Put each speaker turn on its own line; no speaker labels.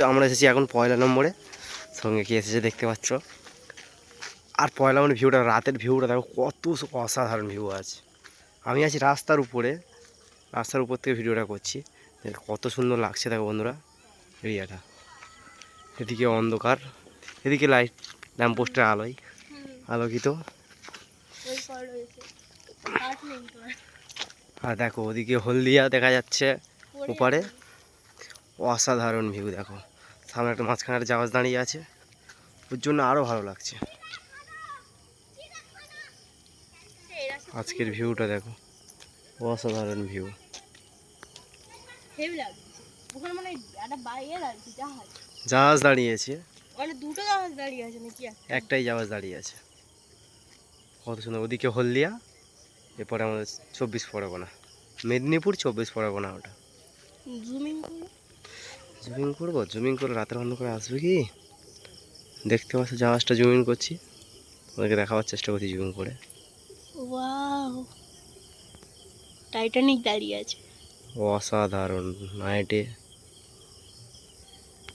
আমরা এসেছি এখন পয়লা নম্বরে। সঙ্গে কি এসেছে দেখতে পাচ্ছ। আর পয়লা নম্বরের ভিউটা রাতের ভিউটা দেখো কত অসাধারণ ভিউ আছে। আমি আছি রাস্তার উপরে রাস্তার উপর থেকে ভিডিওটা করছি। কত সুন্দর লাগছে দেখো বন্ধুরা এরিয়াটা। এদিকে অন্ধকার এদিকে লাইট ল্যাম্পপোস্টের আলোয় আলোকিত। আর দেখো ওদিকে হলদিয়া দেখা যাচ্ছে ওপারে।
আছে।
অসাধারণ ভিউ দেখো। সামনে একটা মাঝখানে একটা জাহাজ দাঁড়িয়ে আছে। ওর জন্য আরও ভালো লাগছে। আজকের ভিউটা দেখো। অসাধারণ ভিউ
মানে জাহাজ।
দাঁড়িয়েছে
দুটো জাহাজ দাঁড়িয়ে আছে নাকি
একটাই জাহাজ দাঁড়িয়ে আছে। কত সুন্দর। ওদিকে হলদিয়া এরপরে আমাদের চব্বিশ পরগনা। মেদিনীপুর চব্বিশ পরগনা ওটা।
জুমিং
জুমিং করব? জুমিং করে রাতের অন্ধকারে আসবে কি? দেখতে পাচ্ছি জাহাজটা জুমিং করছি। ওদেরকে দেখাবার চেষ্টা করছি জুমিং করে।
টাইটানিক দাঁড়িয়ে আছে।
অসাধারণ নাইটে